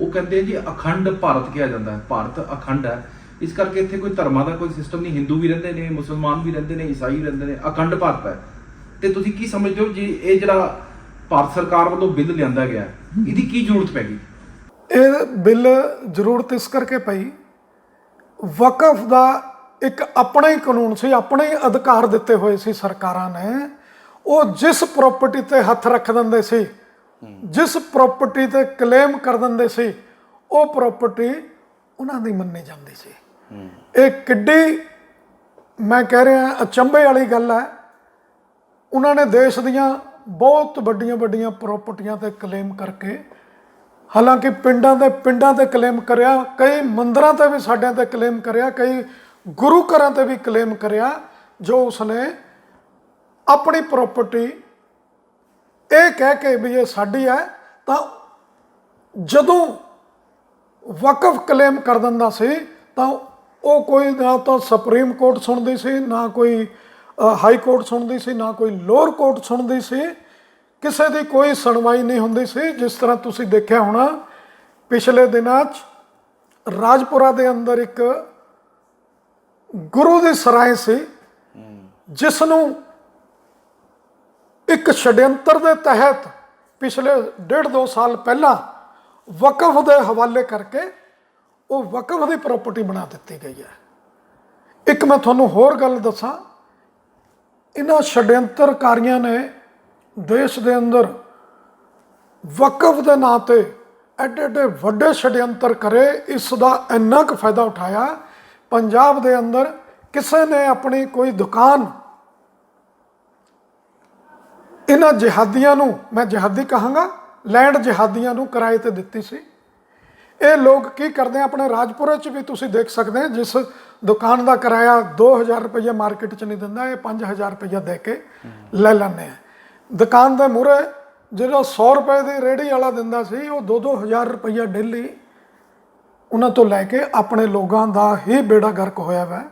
ਉਹ ਕਹਿੰਦੇ ਜੀ ਅਖੰਡ ਭਾਰਤ ਕਿਹਾ ਜਾਂਦਾ ਹੈ, ਭਾਰਤ ਅਖੰਡ ਹੈ। ਇਸ ਕਰਕੇ ਇੱਥੇ ਕੋਈ ਧਰਮਾਂ ਦਾ ਕੋਈ ਸਿਸਟਮ ਨਹੀਂ, ਹਿੰਦੂ ਵੀ ਰਹਿੰਦੇ ਨੇ, ਮੁਸਲਮਾਨ ਵੀ ਰਹਿੰਦੇ ਨੇ, ਈਸਾਈ ਰਹਿੰਦੇ ਨੇ, ਅਖੰਡ ਭਾਰਤ ਹੈ। ਤੇ ਤੁਸੀਂ ਕੀ ਸਮਝਦੇ ਹੋ ਜੀ, ਇਹ ਜਿਹੜਾ ਭਾਰਤ ਸਰਕਾਰ ਵੱਲੋਂ ਬਿੱਲ ਲਿਆਂਦਾ ਗਿਆ ਇਹਦੀ ਕੀ ਜ਼ਰੂਰਤ ਪੈ ਗਈ? ਇਹ ਬਿੱਲ ਜ਼ਰੂਰਤ ਇਸ ਕਰਕੇ ਪਈ, ਵਕਫ ਦਾ ਇੱਕ ਆਪਣਾ ਹੀ ਕਾਨੂੰਨ ਸੀ, ਆਪਣੇ ਹੀ ਅਧਿਕਾਰ ਦਿੱਤੇ ਹੋਏ ਸੀ ਸਰਕਾਰਾਂ ਨੇ, ਉਹ ਜਿਸ ਪ੍ਰਾਪਰਟੀ ਤੇ ਹੱਥ ਰੱਖ ਦਿੰਦੇ ਸੀ ਜਿਸ ਪ੍ਰਾਪਰਟੀ ਤੇ ਕਲੇਮ ਕਰ ਦਿੰਦੇ ਸੀ, ਉਹ ਪ੍ਰਾਪਰਟੀ ਉਹਨਾਂ ਦੀ ਮੰਨੀ ਜਾਂਦੀ ਸੀ। ਇਹ ਕਿੱਡੀ, ਮੈਂ ਕਹਿ ਰਿਹਾ, ਅਚੰਭੇ ਵਾਲੀ ਗੱਲ ਹੈ। ਉਹਨਾਂ ਨੇ ਦੇਸ਼ ਦੀਆਂ ਬਹੁਤ ਵੱਡੀਆਂ ਵੱਡੀਆਂ ਪ੍ਰਾਪਰਟੀਆਂ ਤੇ ਕਲੇਮ ਕਰਕੇ, ਹਾਲਾਂਕਿ ਪਿੰਡਾਂ ਦੇ ਪਿੰਡਾਂ ਤੇ ਕਲੇਮ ਕਰਿਆ, ਕਈ ਮੰਦਰਾਂ ਤੇ ਵੀ ਸਾਡਿਆਂ ਤੇ ਕਲੇਮ ਕਰਿਆ, ਕਈ ਗੁਰੂ ਘਰਾਂ ਤੇ ਵੀ ਕਲੇਮ ਕਰਿਆ, ਜੋ ਉਸਨੇ ਆਪਣੀ ਪ੍ਰਾਪਰਟੀ ਇਹ ਕਹਿ ਕੇ ਵੀ ਇਹ ਸਾਡੀ ਹੈ, ਤਾਂ ਜਦੋਂ ਵਕਫ ਕਲੇਮ ਕਰ ਦਿੰਦਾ ਸੀ, ਤਾਂ ਉਹ ਕੋਈ ਨਾ ਤਾਂ ਸੁਪਰੀਮ ਕੋਰਟ ਸੁਣਦੀ ਸੀ, ਨਾ ਕੋਈ ਹਾਈ ਕੋਰਟ ਸੁਣਦੀ ਸੀ, ਨਾ ਕੋਈ ਲੋਅਰ ਕੋਰਟ ਸੁਣਦੀ ਸੀ। ਕਿਸੇ ਦੀ ਕੋਈ ਸੁਣਵਾਈ ਨਹੀਂ ਹੁੰਦੀ ਸੀ, ਜਿਸ ਤਰ੍ਹਾਂ ਤੁਸੀਂ ਦੇਖਿਆ ਹੋਣਾ, ਪਿਛਲੇ ਦਿਨਾਂ 'ਚ ਰਾਜਪੁਰਾ ਦੇ ਅੰਦਰ ਇੱਕ ਗੁਰੂ ਦੀ ਸਰਾਏ ਸੀ ਜਿਸ ਨੂੰ ਇੱਕ ਛਡਿਅੰਤਰ ਦੇ ਤਹਿਤ ਪਿਛਲੇ ਡੇਢ ਦੋ ਸਾਲ ਪਹਿਲਾਂ ਵਕਫ ਦੇ ਹਵਾਲੇ ਕਰਕੇ ਉਹ ਵਕਫ ਦੀ ਪ੍ਰਾਪਰਟੀ ਬਣਾ ਦਿੱਤੀ ਗਈ ਹੈ। ਇੱਕ ਮੈਂ ਤੁਹਾਨੂੰ ਹੋਰ ਗੱਲ ਦੱਸਾਂ। ਇਹਨਾਂ ਛਡਿਅੰਤਰਕਾਰੀਆਂ ਨੇ ਦੇਸ਼ ਦੇ ਅੰਦਰ ਵਕਫ ਦੇ ਨਾਂ ਤੇ ਐਡੇ ਐਡੇ ਵੱਡੇ ਛਡਿਅੰਤਰ ਕਰੇ, ਇਸ ਦਾ ਇੰਨਾ ਕੁ ਫਾਇਦਾ ਉਠਾਇਆ। ਪੰਜਾਬ ਦੇ ਅੰਦਰ ਕਿਸੇ ਨੇ ਆਪਣੀ ਕੋਈ ਦੁਕਾਨ ਇਹਨਾਂ ਜਿਹਾਦੀਆਂ ਨੂੰ ਮੈਂ ਜਿਹਾਦੀ ਕਹਾਂਗਾ, ਲੈਂਡ ਜਿਹਾਦੀਆਂ ਨੂੰ ਕਿਰਾਏ ਤੇ ਦਿੱਤੀ ਸੀ। ਇਹ ਲੋਕ ਕੀ ਕਰਦੇ ਆ, ਆਪਣੇ ਰਾਜਪੁਰੇ ਚ ਵੀ ਤੁਸੀਂ ਦੇਖ ਸਕਦੇ ਆ, ਜਿਸ ਦੁਕਾਨ ਦਾ ਕਿਰਾਇਆ 2000 ਰੁਪਏ ਮਾਰਕੀਟ ਚ ਨਹੀਂ ਦਿੰਦਾ, ਇਹ 5000 ਰੁਪਏ ਦੇ ਕੇ ਲੈ ਲੈਂਦੇ ਆ। ਦੁਕਾਨ ਦੇ ਮੂਹਰੇ ਜਿਹੜਾ 100 ਰੁਪਏ ਦੀ ਰੇੜੀ ਵਾਲਾ ਦਿੰਦਾ ਸੀ, ਉਹ 2-2000 ਰੁਪਏ ਡੇਲੀ ਉਹਨਾਂ ਤੋਂ ਲੈ ਕੇ ਆਪਣੇ ਲੋਕਾਂ ਦਾ ਹੀ ਬੇੜਾ ਗਰਕ ਹੋਇਆ ਵਾ।